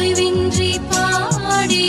ஓய்வின்றி பாடி